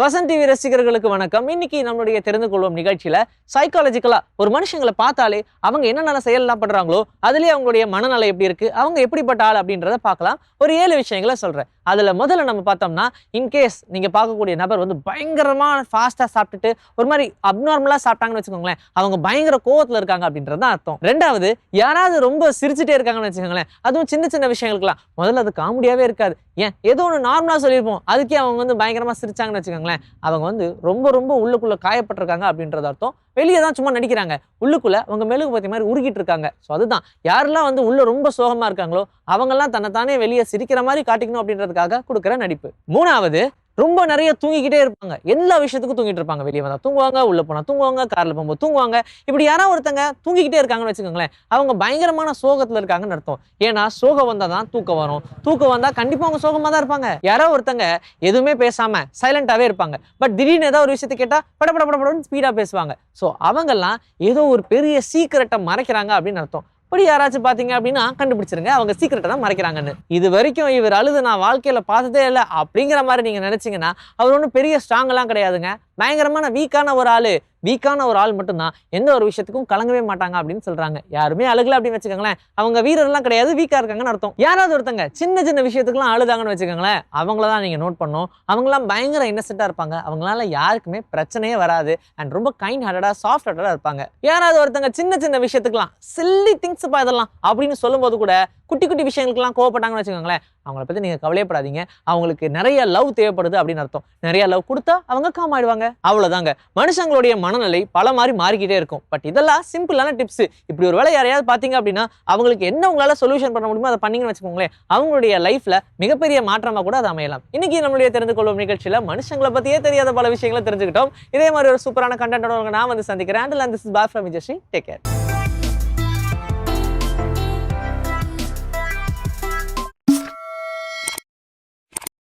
Vasanth TV ரசிகர்களுக்கு வணக்கம். இன்னைக்கு நம்மளுடைய தெரிந்து கொள்வோம் நிகழ்ச்சியில சைக்காலஜிக்கலா ஒரு மனுஷங்களை பார்த்தாலே அவங்க என்னென்ன செயல்லாம் பண்றாங்களோ அதுலயே அவங்களுடைய மனநலை எப்படி இருக்கு அவங்க எப்படிப்பட்ட ஆள் அப்படின்றத பார்க்கலாம். ஒரு ஏழு விஷயங்களை சொல்றேன். அதுல முதல்ல நம்ம பார்த்தோம்னா இன்கேஸ் நீங்க பார்க்கக்கூடிய நபர் வந்து பயங்கரமா ஃபாஸ்டா சாப்பிட்டுட்டு ஒரு மாதிரி அப்நார்மலா சாப்பிட்டாங்கன்னு வச்சுக்கோங்களேன் அவங்க பயங்கர கோவத்துல இருக்காங்க அப்படின்றது தான் அர்த்தம். ரெண்டாவது யாராவது ரொம்ப சிரிச்சுட்டே இருக்காங்கன்னு வச்சுக்கோங்களேன் அதுவும் சின்ன சின்ன விஷயங்களுக்குலாம் முதல்ல அது காமெடியாவே இருக்காது. ஏன்? ஏதோ ஒன்று நார்மலாக சொல்லியிருப்போம். அதுக்கே அவங்க வந்து பயங்கரமாக சிரிச்சாங்கன்னு வச்சுக்கோங்களேன். அவங்க வந்து ரொம்ப ரொம்ப உள்ளுக்குள்ளே காயப்பட்டிருக்காங்க அப்படின்றது அர்த்தம். வெளியே தான் சும்மா நடிக்கிறாங்க. உள்ளுக்குள்ளே அவங்க மெழுகு பத்தி மாதிரி உருகிட்டு இருக்காங்க. ஸோ அதுதான். யாரெல்லாம் வந்து உள்ளே ரொம்ப சோகமாக இருக்காங்களோ அவங்கெல்லாம் தன்னைத்தானே வெளியே சிரிக்கிற மாதிரி காட்டிக்கணும் அப்படின்றதுக்காக கொடுக்குற நடிப்பு. மூணாவது ரொம்ப நிறைய தூங்கிக்கிட்டே இருப்பாங்க. எல்லா விஷயத்துக்கும் தூங்கிட்டு இருப்பாங்க. வெளியே வந்தால் தூங்குவாங்க உள்ளே போனால் தூங்குவாங்க காரில் போகும்போது தூங்குவாங்க. இப்படி யாராவது ஒருத்தங்க தூங்கிக்கிட்டே இருக்காங்கன்னு வச்சுக்கோங்களேன் அவங்க பயங்கரமான சோகத்தில் இருக்காங்கன்னு அர்த்தம். ஏன்னா சோகம் வந்தால் தான் தூக்கம் வரும். தூக்கம் வந்தால் கண்டிப்பாக அவங்க சோகமாக தான் இருப்பாங்க. யாரோ ஒருத்தங்க எதுவுமே பேசாமல் சைலண்ட்டாகவே இருப்பாங்க. பட் திடீர்னு ஏதாவது ஒரு விஷயத்தை கேட்டால் பட பட ஸ்பீடாக பேசுவாங்க. ஸோ அவங்கெல்லாம் ஏதோ ஒரு பெரிய சீக்கிரட்டை மறைக்கிறாங்க அப்படின்னு அர்த்தம். இப்படி யாராச்சும் பார்த்தீங்க அப்படின்னா கண்டுபிடிச்சிருங்க. அவங்க சீக்கிரட்டை தான் மறைக்கிறாங்கன்னு. இது வரைக்கும் இவர் அழுது நான் வாழ்க்கையில் பார்த்ததே இல்லை. அப்படிங்கிற மாதிரி நீங்கள் நினச்சிங்கன்னா அவர் ஒன்றும் பெரிய ஸ்ட்ராங்கெல்லாம் கிடையாதுங்க. பயங்கரமான வீக்கான ஒரு ஆள் வீக்கான ஒரு ஆள் மட்டும்தான். எந்த ஒரு விஷயத்துக்கும் கலங்கவே மாட்டாங்க அப்படின்னு சொல்றாங்க. யாருமே அழுகல அப்படின்னு வச்சுக்கோங்களேன். அவங்க வீரர்லாம் கிடையாது வீக்கா இருக்காங்கன்னு அர்த்தம். யாராவது ஒருத்தங்க சின்ன சின்ன விஷயத்துக்குலாம் அழுதாங்கன்னு வச்சுக்கோங்களேன் அவங்கள தான் நீங்க நோட் பண்ணும் அவங்களாம் பயங்கர இன்னசென்ட்டா இருப்பாங்க. அவங்களால யாருக்குமே பிரச்சனையே வராது. அண்ட் ரொம்ப கைண்ட் ஹார்டடா சாஃப்ட் ஹார்டடா இருப்பாங்க. யாராவது ஒருத்தங்க சின்ன சின்ன விஷயத்துக்குலாம் சில்லி திங்ஸ் பா இதெல்லாம் அப்படின்னு சொல்லும்போது கூட குட்டி குட்டி விஷயங்களுக்குலாம் கோவப்பட்டாங்கன்னு வச்சுக்கோங்களேன். அவங்கள பற்றி நீங்கள் கவலையப்படாதீங்க. அவங்களுக்கு நிறைய லவ் தேவைப்படுது அப்படின்னு அர்த்தம். நிறைய லவ் கொடுத்தா அவங்க காம் ஆயிடுவாங்க. அவ்வளோதாங்க மனுஷங்களுடைய மனநிலை பல மாதிரி மாறிக்கிட்டே இருக்கும். பட் இதெல்லாம் சிம்பிளான டிப்ஸ் இப்படி ஒரு வேலை யாரையாவது பார்த்தீங்க அப்படின்னா அவங்களுக்கு என்ன உங்களால் சொல்யூஷன் பண்ண முடியுமோ அதை பண்ணீங்கன்னு வச்சுக்கோங்களேன். அவங்களுடைய லைஃப்பில் மிகப்பெரிய மாற்றமாக கூட அது அமையலாம். இன்னைக்கு நம்மளுடைய தெரிந்து கொள்ளும் நிகழ்ச்சியில் மனுஷங்களை பற்றியே தெரியாத பல விஷயங்களை தெரிஞ்சுக்கிட்டோம். இதே மாதிரி ஒரு சூப்பரான கண்டென்ட்டோட நான் வந்து சந்திக்கிறேன். And this is bye from Vijayasri take care